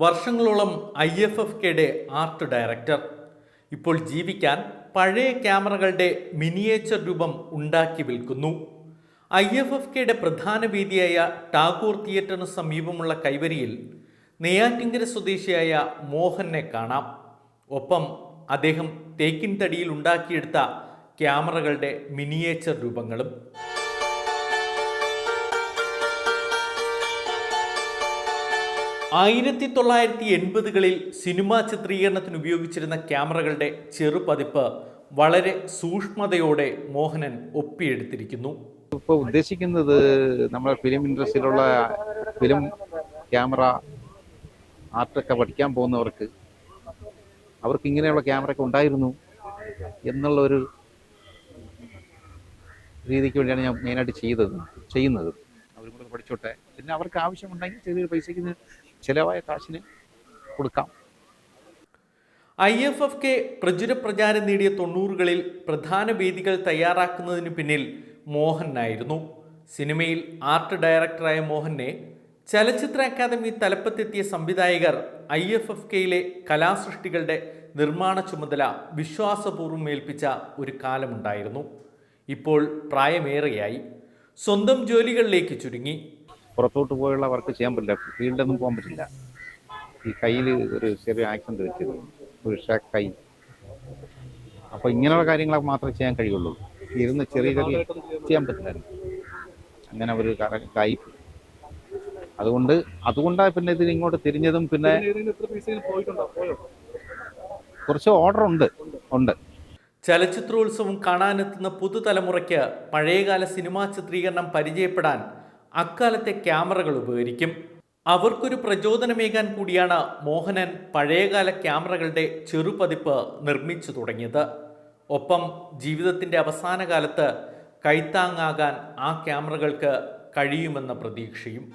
വർഷങ്ങളോളം I F F കെയുടെ art director. ഇപ്പോൾ ജീവിക്കാൻ പഴയ ക്യാമറകളുടെ മിനിയേച്ചർ രൂപം ഉണ്ടാക്കി വിൽക്കുന്നു. ഐ എഫ് എഫ് കെയുടെ പ്രധാന വേദിയായ ടാഗോർ തിയേറ്ററിന് സമീപമുള്ള കൈവരിയിൽ നെയ്യാറ്റിങ്കര സ്വദേശിയായ മോഹനെ കാണാം. ഒപ്പം അദ്ദേഹം തേക്കിൻ തടിയിൽ ഉണ്ടാക്കിയെടുത്ത ക്യാമറകളുടെ മിനിയേച്ചർ രൂപങ്ങളും. ആയിരത്തി തൊള്ളായിരത്തി എൺപതുകളിൽ സിനിമാ ചിത്രീകരണത്തിന് ഉപയോഗിച്ചിരുന്ന ക്യാമറകളുടെ ചെറുപതിപ്പ് വളരെ സൂക്ഷ്മതയോടെ മോഹനൻ ഒപ്പിയെടുത്തിരിക്കുന്നു. ഇപ്പോൾ ഉദ്ദേശിക്കുന്നത് നമ്മുടെ ഫിലിം ഇൻഡസ്ട്രിയിലുള്ള ഫിലിം ക്യാമറ ആർട്ടൊക്കെ പഠിക്കാൻ പോകുന്നവർക്ക് അവർക്ക് ഇങ്ങനെയുള്ള ക്യാമറയൊക്കെ ഉണ്ടായിരുന്നു എന്നുള്ള ഒരു രീതിക്ക് വേണ്ടിയാണ് ഞാൻ മെയിനായിട്ട് ചെയ്തത് ചെയ്യുന്നത്. അവരും കൂടെ പഠിച്ചോട്ടെ. പിന്നെ അവർക്ക് ആവശ്യമുണ്ടെങ്കിൽ ചെറിയൊരു പൈസയ്ക്ക് ചിലവായ കാശിന് കൊടുക്കാം. ഐ എഫ് എഫ് കെ പ്രചുര പ്രചാരം നേടിയ തൊണ്ണൂറുകളിൽ പ്രധാന വേദികൾ തയ്യാറാക്കുന്നതിന് പിന്നിൽ മോഹനായിരുന്നു. സിനിമയിൽ ആർട്ട് ഡയറക്ടറായ മോഹനെ ചലച്ചിത്ര അക്കാദമി തലപ്പത്തെത്തിയ സംവിധായകർ ഐ എഫ് എഫ് കെയിലെ കലാസൃഷ്ടികളുടെ നിർമ്മാണ ചുമതല വിശ്വാസപൂർവം ഏൽപ്പിച്ച ഒരു കാലമുണ്ടായിരുന്നു. ഇപ്പോൾ പ്രായമേറെയായി. സ്വന്തം ജോലികളിലേക്ക് ചുരുങ്ങി. പുറത്തോട്ട് പോയുള്ള വർക്ക് ചെയ്യാൻ പറ്റില്ല. ഫീൽഡൊന്നും പോകാൻ പറ്റില്ല. ഈ കയ്യിൽ ഒരു ചെറിയ ആക്സിഡന്റ് പറ്റിയത്. ഒരു ഷാക്ക് കൈ. അപ്പോൾ ഇങ്ങനെയുള്ള കാര്യങ്ങളൊക്കെ മാത്രമേ ചെയ്യാൻ കഴിയുള്ളൂ. ഇരുന്ന് ചെറിയ ചെറിയ ചെയ്യാൻ പറ്റില്ല അങ്ങനെ ഒരു കൈ. അതുകൊണ്ട് അതുകൊണ്ടാണ് പിന്നെ ഇതിന് ഇങ്ങോട്ട് തിരിഞ്ഞതും പിന്നെ കുറച്ച് ഓർഡർ ഉണ്ട്. ഉണ്ട്. ചലച്ചിത്രോത്സവം കാണാനെത്തുന്ന പുതുതലമുറയ്ക്ക് പഴയകാല സിനിമാ ചിത്രീകരണം പരിചയപ്പെടാൻ അക്കാലത്തെ ക്യാമറകൾ ഉപകരിക്കും. അവർക്കൊരു പ്രചോദനമേകാൻ കൂടിയാണ് മോഹനൻ പഴയകാല ക്യാമറകളുടെ ചെറുപതിപ്പ് നിർമ്മിച്ചു തുടങ്ങിയത്. ഒപ്പം ജീവിതത്തിന്റെ അവസാന കാലത്ത് കൈത്താങ്ങാകാൻ ആ ക്യാമറകൾക്ക് കഴിയുമെന്ന പ്രതീക്ഷയും.